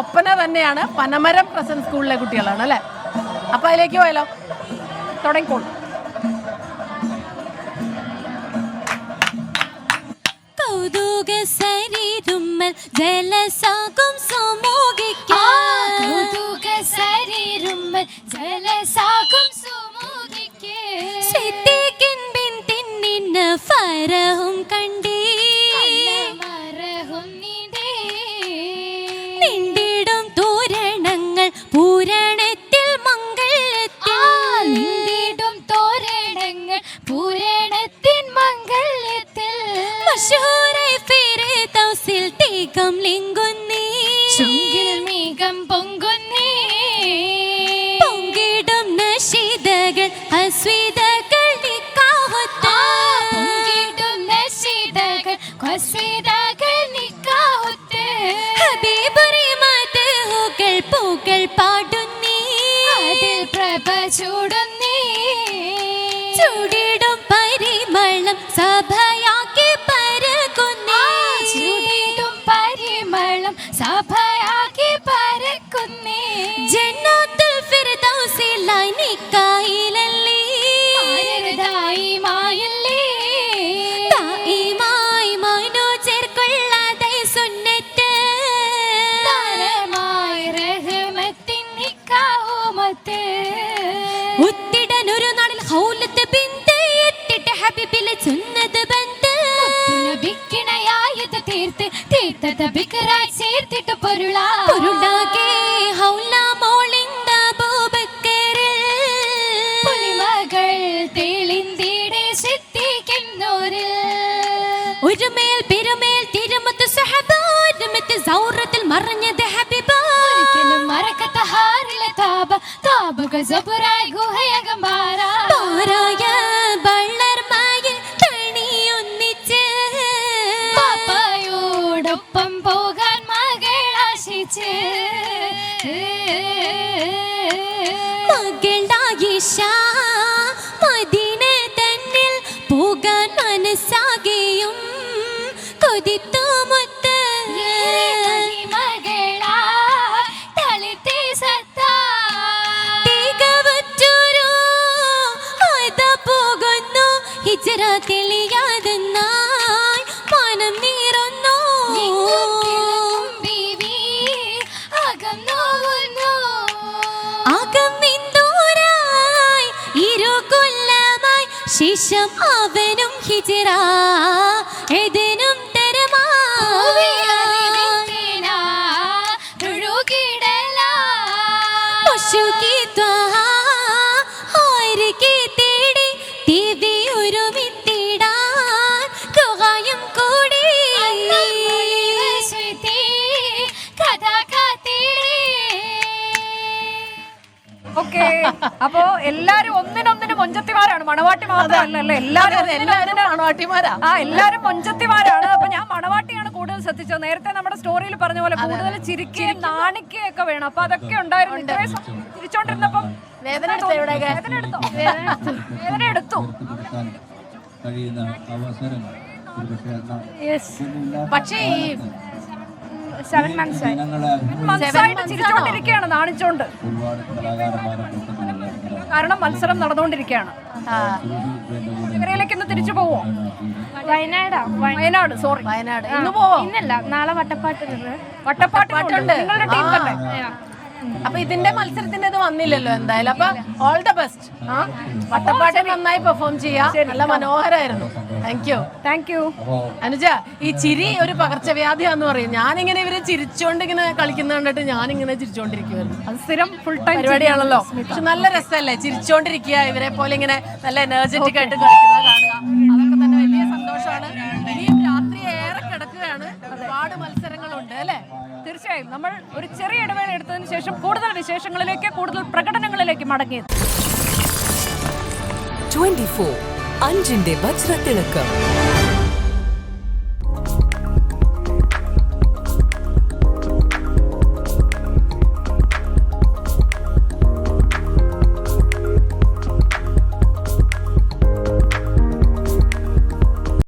ഒപ്പന തന്നെയാണ് പനമരം പ്രസന്റ് സ്കൂളിലെ കുട്ടികളാണ് അല്ലേ? അപ്പൊ അതിലേക്ക് പോയാലോ? തുടങ്ങിക്കോളൂ. കൗതുക സരിരുമ്മൽ ജലസാകും സുമൂകിക്ക് കൗതുക സരിരുമ്മൽ ജലസാകും പൂരണത്തിൻ മംഗല്യത്തിൽ. ഫിർദൗസിൽ ലിങ്കുന്നേ. ചുങ്കിൽ മേഘം പൊങ്കുന്നേ. പൊങ്കിടും നശിതകൾ അസ്വിതകൾ പൊങ്കിടും നശീതകൾ കൊസീതകൾ നിക്കാഹുത്ത്. ഹബീബുറി മധുകൾ പൂകൾ പാടുന്നേ. അതിൽ പ്രഭ ചൂടുന്നേ പരിമളം സഭയാക്കി പരകുന്നേ ചൂടിടും പരിമളം സഭയാക്കി നബിക്കിണയായത് തീർത്ത് തീർത്തത് ബിക്കറായി ചേർത്തിട്ട് പൊരുളാ. പൊരുളാകെ ഹൗല മോളിന്ത അബൂബക്കറിൽ. പുലിമകൾ തെളിന്തിടെ സിദ്ധിക്കുന്നോരിൽ ഒരുമേൽ പിറമേൽ തിരുമത്ത് സഹബ ഒരുമത്ത് സൗറത്തിൽ മറഞ്ഞത് ഹബീബ. മറക്കത്ത ഹാറില താപ താപുകൾ സബുറായി ഗുഹയകമ്പാറ പാറായ മകളായിഷ മദീന തന്നിൽ പോകാൻ മനസ്സാകെയും കൊതിത്തു മുത്ത്. മകളാ ശേഷം അവനും ഹിജറ. ഓക്കെ അപ്പോ എല്ലാരും ഒന്നിനൊന്നിന് മൊഞ്ചത്തിമാരാണ്. മണവാട്ടി മാത്രമല്ല എല്ലാരും എല്ലാരും മണവാട്ടിമാരാ. ആ എല്ലാരും മൊഞ്ചത്തിമാരാണ്. അപ്പൊ ഞാൻ മണവാട്ടിയാണ് കൂടുതൽ ശ്രദ്ധിച്ചത്. നേരത്തെ നമ്മുടെ സ്റ്റോറിയിൽ പറഞ്ഞ പോലെ കൂടുതൽ ചിരിക്കുകയും നാണിക്കുകയും ഒക്കെ വേണം. അപ്പൊ അതൊക്കെ ഉണ്ടായിരുന്നു. ഇത്രയും ചിരിച്ചോണ്ടിരുന്നപ്പം വേദന എടുത്തോ? വേദന എടുത്തു. കഴിയുന്ന അവസരം പക്ഷേ ഈ സെവൻ മന്ത്സായി ജനങ്ങളെ മനസ്സായിട്ട് ചിരിച്ചോണ്ടിരിക്കുകയാണ് നാണിച്ചോണ്ട് കാരണം മത്സരം നടന്നുകൊണ്ടിരിക്കുകയാണ്. നഗരയിലേക്ക് ഇന്ന് തിരിച്ചു പോവോ? വയനാടാ വയനാട് സോറി വയനാട് ഇന്ന് പോവോ? ഇന്നല്ല നാളെ വട്ടപ്പാട്ടിലുണ്ട്. വട്ടപ്പാട്ടുണ്ട് നിങ്ങളുടെ ടീം തന്നെ. അപ്പൊ ഇതിന്റെ മത്സരത്തിന്റെ ഇത് വന്നില്ലല്ലോ എന്തായാലും. അപ്പൊ ഓൾ ദ ബെസ്റ്റ് ആ വട്ടപ്പാട്ട് നന്നായി പെർഫോം ചെയ്യാ. നല്ല മനോഹരായിരുന്നു. Thank you thank you Anuja ഈ ചിരി ഒരു പകർച്ചവ്യാധിയാന്ന് പറയും. ഞാനിങ്ങനെ ഇവർ ചിരിച്ചോണ്ട് ഇങ്ങനെ കളിക്കുന്ന കണ്ടിട്ട് ഞാനിങ്ങനെ ചിരിച്ചോണ്ടിരിക്കുവായിരുന്നു. അത് സ്ഥിരം ഫുൾ ടൈം പരിപാടിയാണല്ലോ. പക്ഷെ നല്ല രസമല്ലേ? ചിരിച്ചോണ്ടിരിക്കുക ഇവരെ പോലെ ഇങ്ങനെ നല്ല എനർജറ്റിക് ആയിട്ട് കളിക്കുന്നത് കാണുക. അതൊക്കെ തന്നെ വലിയ സന്തോഷമാണ്. കിടക്കുകയാണ് ഒരുപാട് മത്സരങ്ങളുണ്ട് അല്ലേ? തീർച്ചയായും. നമ്മൾ ഒരു ചെറിയ ഇടവേള എടുത്തതിന് ശേഷം കൂടുതൽ വിശേഷങ്ങളിലേക്ക് കൂടുതൽ പ്രകടനങ്ങളിലേക്ക് മടങ്ങിയത് 24 അഞ്ചിന്റെ വജ്രത്തിളക്കം.